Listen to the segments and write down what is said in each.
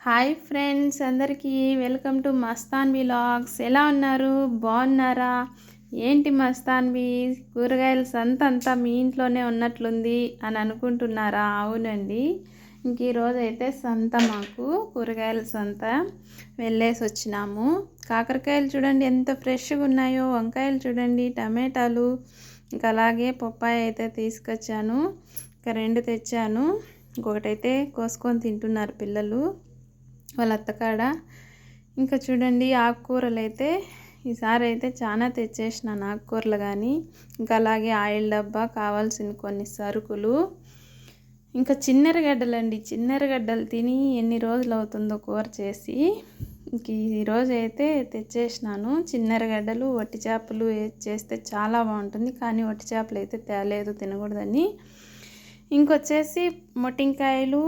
Hi friends అందరికీ welcome to Mastan logs ఎలా ఉన్నారు? బాగున్నారా? ఏంటి మస్తాన్వి కూరగాయల సంత అంతా మీ ఇంట్లోనే ఉన్నట్లుంది అని అనుకుంటున్నారా? అవునండి. ఇంక ఈరోజు అయితే సంత మాకు కూరగాయల సంత వెళ్ళేసి వచ్చినాము. కాకరకాయలు చూడండి ఎంత ఫ్రెష్గా ఉన్నాయో. వంకాయలు చూడండి టమాటాలు. ఇంకా అలాగే పప్పాయ అయితే తీసుకొచ్చాను. ఇంకా రెండు తెచ్చాను. ఇంకొకటైతే కోసుకొని తింటున్నారు పిల్లలు. వాళ్ళ అత్తకాడ. ఇంకా చూడండి ఆకుకూరలు అయితే ఈసారి అయితే చాలా తెచ్చేసినాను ఆకుకూరలు కానీ ఇంకా అలాగే ఆయిల్ డబ్బా కావాల్సిన కొన్ని సరుకులు. ఇంకా చిన్నెరగడ్డలు అండి చిన్నెరగడ్డలు తిని ఎన్ని రోజులు అవుతుందో కూర చేసి. ఇంక ఈరోజు అయితే తెచ్చేసినాను. చిన్నెరగడ్డలు వట్టి చేపలు చేస్తే చాలా బాగుంటుంది. కానీ వట్టి చేపలు అయితే తేలేదు తినకూడదని. ఇంకొచ్చేసి మొట్టింకాయలు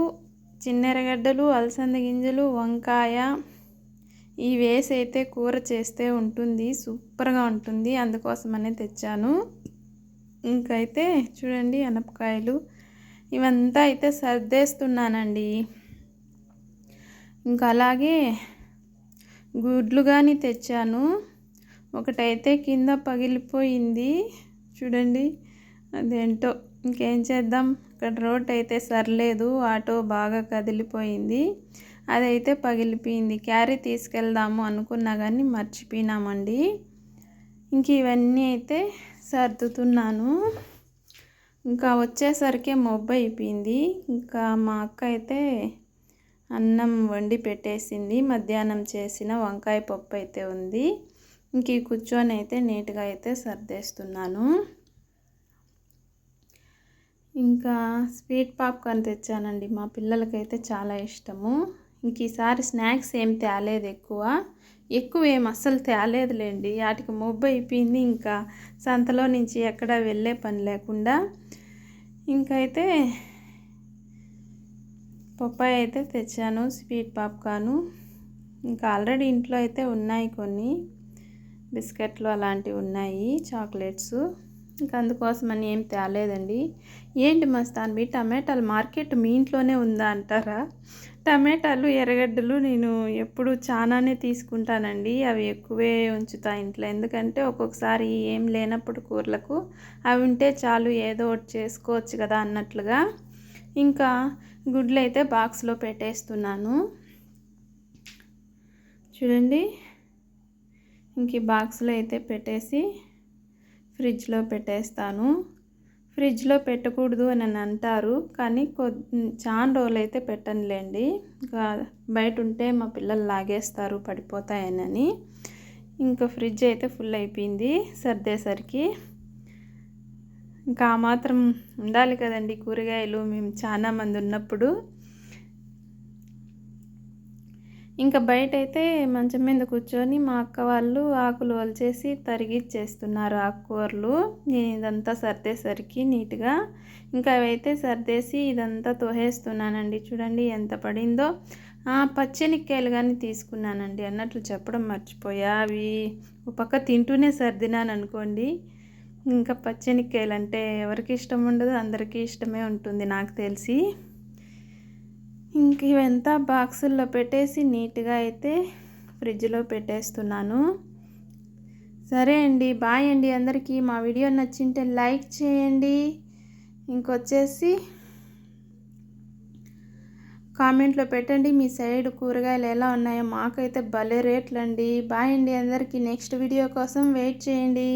చిన్నెరగడ్డలు అలసంద గింజలు వంకాయ ఈ వేసి అయితే కూర చేస్తే ఉంటుంది. సూపర్గా ఉంటుంది. అందుకోసమనే తెచ్చాను. ఇంకైతే చూడండి అనపకాయలు. ఇవంతా అయితే సర్దేస్తున్నానండి. ఇంకా అలాగే గుడ్లు కానీ తెచ్చాను. ఒకటైతే కింద పగిలిపోయింది. చూడండి అదేంటో. ఇంకేం చేద్దాం? ఇక్కడ రోడ్ అయితే సర్లేదు. ఆటో బాగా కదిలిపోయింది. అదైతే పగిలిపోయింది. క్యారీ తీసుకెళ్దాము అనుకున్నా కానీ మర్చిపోయినామండి. ఇంక ఇవన్నీ అయితే సర్దుతున్నాను. ఇంకా వచ్చేసరికి మొబ్బ అయిపోయింది. ఇంకా మా అక్క అయితే అన్నం వండి పెట్టేసింది. మధ్యాహ్నం చేసిన వంకాయ పప్పు అయితే ఉంది. ఇంక కూర్చొని అయితే నీట్గా అయితే సర్దేస్తున్నాను. ఇంకా స్వీట్ పాప్కార్న్ తెచ్చానండి. మా పిల్లలకైతే చాలా ఇష్టము. ఇంక ఈసారి స్నాక్స్ ఏం తేలేదు ఎక్కువ. ఎక్కువ ఏం అస్సలు తేలేదులేండి. వాటికి మొబ్బు అయిపోయింది ఇంకా. సంతలో నుంచి ఎక్కడ వెళ్ళే పని లేకుండా. ఇంకైతే పప్పాయ అయితే తెచ్చాను స్వీట్ పాప్కార్ను. ఇంకా ఆల్రెడీ ఇంట్లో అయితే ఉన్నాయి కొన్ని. బిస్కెట్లు అలాంటివి ఉన్నాయి చాక్లెట్స్. ఇంకా అందుకోసమని ఏం తేలేదండి. ఏంటి మస్తాన్వి టమాటాలు మార్కెట్ మీ ఇంట్లోనే ఉందా అంటారా? టమాటాలు ఎర్రగడ్డలు నేను ఎప్పుడు చాలానే తీసుకుంటానండి. అవి ఎక్కువే ఉంచుతా ఇంట్లో. ఎందుకంటే ఒక్కొక్కసారి ఏం లేనప్పుడు కూరలకు అవి ఉంటే చాలు ఏదో ఒకటి చేసుకోవచ్చు కదా అన్నట్లుగా. ఇంకా గుడ్లు అయితే బాక్స్లో పెట్టేస్తున్నాను. చూడండి. ఇంక బాక్స్లో అయితే పెట్టేసి ఫ్రిడ్జ్లో పెట్టేస్తాను. ఫ్రిడ్జ్లో పెట్టకూడదు అని అంటారు కానీ కొద్ది చాలా రోజులు అయితే పెట్టనులేండి. ఇంకా బయట ఉంటే మా పిల్లలు లాగేస్తారు పడిపోతాయనని. ఇంకా ఫ్రిడ్జ్ అయితే ఫుల్ అయిపోయింది సర్దేసరికి. ఇంకా మాత్రం ఉండాలి కదండి కూరగాయలు మేము చాలా మంది ఉన్నప్పుడు. ఇంకా బయట అయితే మంచం మీద కూర్చొని మా అక్క వాళ్ళు ఆకులు వలిచేసి తరిగిచ్చేస్తున్నారు ఆకుకూరలు. నేను ఇదంతా సర్దేసరికి నీట్గా ఇంకా అవైతే సర్దేసి ఇదంతా తోహేస్తున్నానండి. చూడండి ఎంత పడిందో. పచ్చనిక్కాయలు కానీ తీసుకున్నానండి. అన్నట్లు చెప్పడం మర్చిపోయా. అవి ఒక పక్క తింటూనే సర్దినాను అనుకోండి ఇంకా పచ్చనిక్కాయలు అంటే ఎవరికి ఇష్టం ఉండదు అందరికీ ఇష్టమే ఉంటుంది నాకు తెలిసి. ఇంక ఇవంతా బాక్సుల్లో పెట్టేసి నీట్గా అయితే ఫ్రిడ్జ్లో పెట్టేస్తున్నాను. సరే అండి బాయ్ అండి అందరికీ. మా వీడియో నచ్చింటే లైక్ చేయండి. ఇంకొచ్చేసి కామెంట్లో పెట్టండి మీ సైడ్ కూరగాయలు ఎలా ఉన్నాయో. మాకైతే భలే రేట్లు అండి బాయ్ అండి అందరికీ. నెక్స్ట్ వీడియో కోసం వెయిట్ చేయండి.